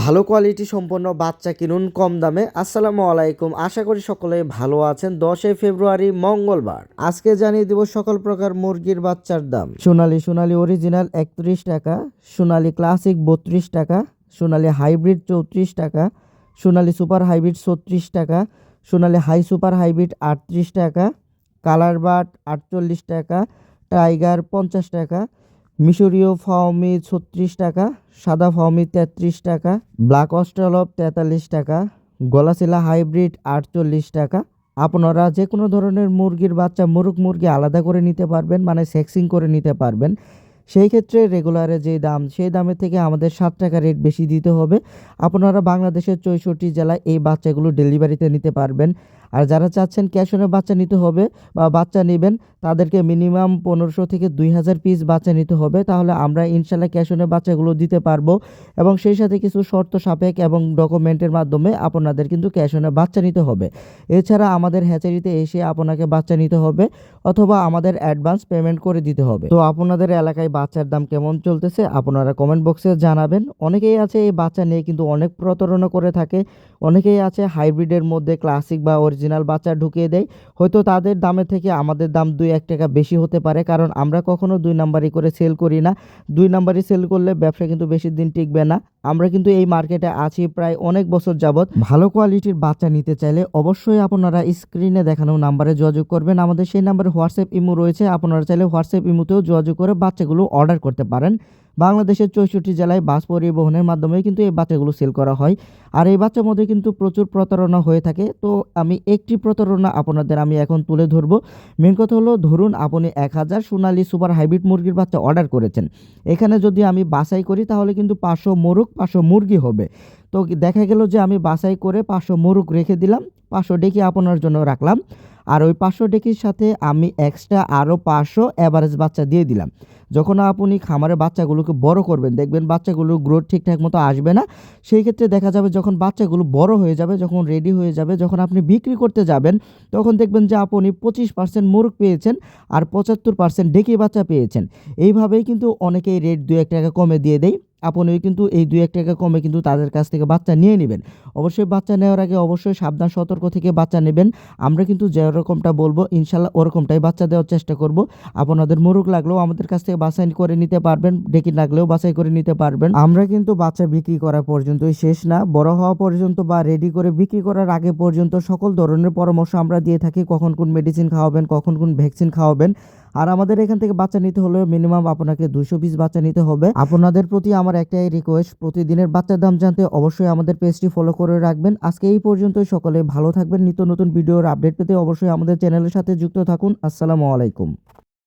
ভালো কোয়ালিটি সম্পন্ন বাচ্চা কিনুন কম দামে। আসসালামু আলাইকুম। আশা করি সকলে ভালো আছেন। দশই ফেব্রুয়ারি, মঙ্গলবার। আজকে জানিয়ে দিব সকল প্রকার মুরগির বাচ্চার দাম। সোনালী সোনালী অরিজিনাল একত্রিশ টাকা, সোনালী ক্লাসিক বত্রিশ টাকা, সোনালী হাইব্রিড চৌত্রিশ টাকা, সোনালী সুপার হাইব্রিড ছত্রিশ টাকা, সোনালী হাই সুপার হাইব্রিড আটত্রিশ টাকা কালার বাট আটচল্লিশ টাকা টাইগার পঞ্চাশ টাকা মিশরীয় ফাওমি ছত্রিশ টাকা, সাদা ফাওমি তেত্রিশ টাকা, ব্ল্যাক অস্ট্রালপ তেতাল্লিশ টাকা, গলাশিলা হাইব্রিড আটচল্লিশ টাকা। আপনারা যে কোনো ধরনের মুরগির বাচ্চা মুরগ মুরগি আলাদা করে নিতে পারবেন মানে সেক্সিং করে নিতে পারবেন। সেই ক্ষেত্রে রেগুলারে যে দাম, সেই দামের থেকে আমাদের সাত টাকা রেট বেশি দিতে হবে। আপনারা বাংলাদেশের চৌষট্টি জেলায় এই বাচ্চাগুলো ডেলিভারিতে নিতে পারবেন। আর যারা চাচ্ছেন ক্যাশ অনে বাচ্চা নিতে হবে বা বাচ্চা নেবেন, তাদেরকে মিনিমাম পনেরোশো থেকে দুই হাজার পিস বাচ্চা নিতে হবে। তাহলে আমরা ইনশাল্লাহ ক্যাশ অনে বাচ্চাগুলো দিতে পারব এবং সেই সাথে কিছু শর্ত সাপেক্ষ এবং ডকুমেন্টের মাধ্যমে আপনাদের কিন্তু ক্যাশ অনে বাচ্চা নিতে হবে। এছাড়া আমাদের হ্যাচারিতে এসে আপনাকে বাচ্চা নিতে হবে অথবা আমাদের অ্যাডভান্স পেমেন্ট করে দিতে হবে। তো আপনাদের এলাকায় বাচ্চার দাম কেমন চলতেছে আপনারা কমেন্ট বক্সে জানাবেন। অনেকেই আছে এই বাচ্চা নিয়ে কিন্তু অনেক প্রতারণা করে থাকে, অনেকেই আছে হাইব্রিডের মধ্যে ক্লাসিক বা অরিজিনাল বাচ্চা ঢুকিয়ে দেয় হয়তো তাদের দামের থেকে আমাদের দাম দুই এক টাকা বেশি হতে পারে, কারণ আমরা কখনো দুই নাম্বারই করে সেল করি না। দুই নাম্বারই সেল করলে ব্যবসা কিন্তু বেশি দিন টিকবে না। আমরা কিন্তু এই মার্কেটে আছি প্রায় অনেক বছর যাবৎ। ভালো কোয়ালিটির বাচ্চা নিতে চাইলে অবশ্যই আপনারা স্ক্রিনে দেখানো নাম্বারে যোগাযোগ করবেন। আমাদের সেই নাম্বারে হোয়াটসঅ্যাপ ইমো রয়েছে। আপনারা চাইলে হোয়াটসঅ্যাপ ইমোতেও যোগাযোগ করে বাচ্চাগুলো অর্ডার করতে পারেন। বাংলাদেশের চৌষট্টি জেলায় বাস পরিবহনের মাধ্যমে কিন্তু এই বাচ্চাগুলো সেল করা হয়। আর এই বাচ্চার মধ্যে কিন্তু প্রচুর প্রতারণা হয়ে থাকে। তো আমি একটি প্রতারণা আপনাদের আমি এখন তুলে ধরবো। মেন কথা হলো, ধরুন আপনি এক হাজার সোনালি সুপার হাইব্রিড মুরগির বাচ্চা অর্ডার করেছেন। এখানে যদি আমি বাছাই করি, তাহলে কিন্তু পাঁচশো মোরগ, পাঁচশো মুরগি হবে। তো দেখা গেল যে আমি বাছাই করে পাঁচশো মোরগ রেখে দিলাম, পাঁচশো ডেকি আপনার জন্য রাখলাম। আর ওই পাঁচশো ডেকির সাথে আমি এক্সট্রা আরও পাঁচশো অ্যাভারেজ বাচ্চা দিয়ে দিলাম। যখন আপনি খামারে বাচ্চাগুলোকে বড় করবেন, দেখবেন বাচ্চাগুলোর গ্রোথ ঠিকঠাক মতো আসবে না। সেই ক্ষেত্রে দেখা যাবে যখন বাচ্চাগুলো বড় হয়ে যাবে, যখন রেডি হয়ে যাবে, যখন আপনি বিক্রি করতে যাবেন, তখন দেখবেন যে আপনি পঁচিশ পার্সেন্ট মুরগ পেয়েছেন আর পঁচাত্তর পার্সেন্ট ডেকি বাচ্চা পেয়েছেন। এইভাবেই কিন্তু অনেকেই রেট দু এক টাকা কমে দিয়ে দেয়। আপনিও কিন্তু এই দুই এক টাকা কমে কিন্তু তাদের কাছ থেকে বাচ্চা নিয়ে নেবেন। অবশ্যই বাচ্চা নেওয়ার আগে অবশ্যই সাবধান, সতর্ক থেকে বাচ্চা নেবেন। আমরা কিন্তু যেরকমটা বলব, ইনশাল্লাহ ওরকমটাই বাচ্চা দেওয়ার চেষ্টা করব। আপনাদের মুরগ লাগলেও আমাদের কাছ থেকে বাছাই করে নিতে পারবেন, ডেকি লাগলেও বাছাই করে নিতে পারবেন। আমরা কিন্তু বাচ্চা বিক্রি করা পর্যন্তই শেষ না। বড় হওয়া পর্যন্ত বা রেডি করে বিক্রি করার আগে পর্যন্ত সকল ধরনের পরামর্শ আমরা দিয়ে থাকি। কখন কোন মেডিসিন খাওয়াবেন, কখন কোন ভ্যাকসিন খাওয়াবেন। আর আমাদের এখান থেকে বাচ্চা নিতে হলে মিনিমাম আপনাকে দুইশো পিস বাচ্চা নিতে হবে। আপনাদের প্রতি আমার একটাই রিকোয়েস্ট প্রতিদিনের বাচ্চার দাম জানতে অবশ্যই আমাদের পেজটি ফলো করে রাখবেন। আজকে এই পর্যন্ত সকলে ভালো থাকবেন। নিত্য নতুন ভিডিওর আপডেট পেতে অবশ্যই আমাদের চ্যানেলের সাথে যুক্ত থাকুন। আসসালামু আলাইকুম।